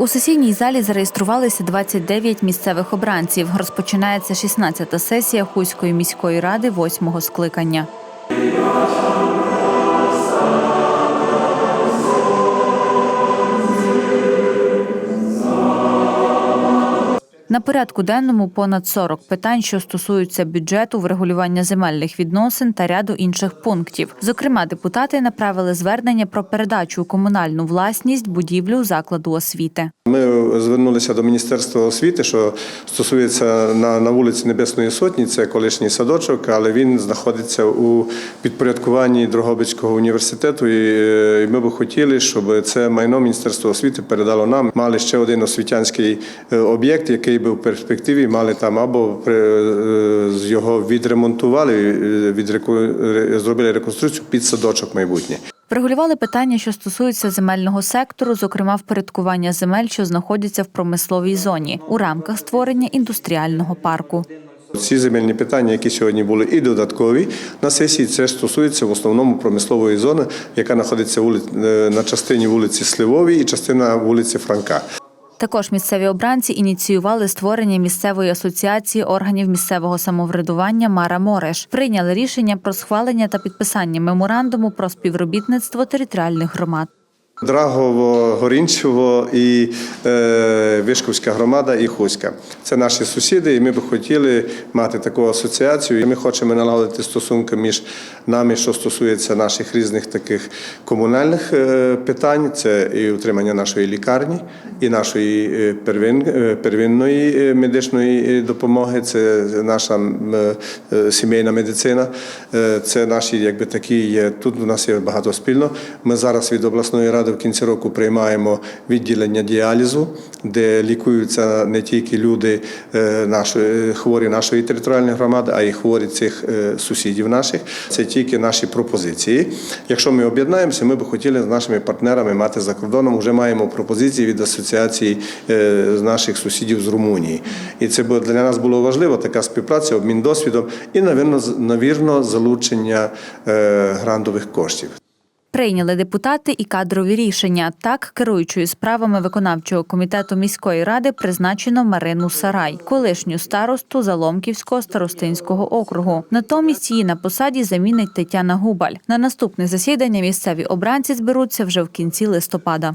У сесійній залі зареєструвалися 29 місцевих обранців. Розпочинається 16-та сесія Хуської міської ради восьмого скликання. На порядку денному понад 40 питань, що стосуються бюджету, врегулювання земельних відносин та ряду інших пунктів. Зокрема, депутати направили звернення про передачу у комунальну власність будівлю закладу освіти. Ми звернулися до Міністерства освіти, що стосується на, на вулиці Небесної Сотні, це колишній садочок, але він знаходиться у підпорядкуванні Дрогобицького університету. І, е, ми б хотіли, щоб це майно Міністерство освіти передало нам. Мали ще один освітянський е, об'єкт, який би в перспективі мали там або е, його відремонтували, зробили реконструкцію під садочок майбутнє. Врегулювали питання, що стосуються земельного сектору, зокрема впорядкування земель, що знаходяться в промисловій зоні у рамках створення індустріального парку. Ці земельні питання, які сьогодні були і додаткові на сесії, це стосується в основному промислової зони, яка знаходиться е, на частині вулиці Сливовій і частина вулиці Франка. Також місцеві обранці ініціювали створення місцевої асоціації органів місцевого самоврядування Мара Мореш. Прийняли рішення про схвалення та підписання меморандуму про співробітництво територіальних громад. Драгово, Горінчево і е, Вишковська громада і Хуська. Це наші сусіди, і ми б хотіли мати таку асоціацію. І Ми хочемо налагодити стосунки між нами, що стосується наших різних таких комунальних е, питань. Це і утримання нашої лікарні, і нашої е, первин, е, первинної медичної допомоги. Це наша сімейна медицина. Це наші, якби такі є. Тут у нас є багато спільно. Ми зараз від обласної ради в кінці року приймаємо відділення діалізу, де лікуються не тільки люди е, нашої хворі нашої територіальної громади, а й хворі цих е, сусідів наших. Це тільки наші пропозиції. Якщо ми об'єднаємося, ми б хотіли з нашими партнерами мати за кордоном. Вже маємо пропозиції від асоціації е, наших сусідів з Румунії. І це для нас було важливо така співпраця, обмін досвідом і, навірно, навірно, залучення е, грантових коштів. Прийняли депутати і кадрові рішення. Так, керуючою справами виконавчого комітету міської ради призначено Марину Сарай, колишню старосту Заломківського старостинського округу. Натомість її на посаді замінить Тетяна Губаль. На наступне засідання місцеві обранці зберуться вже в кінці листопада.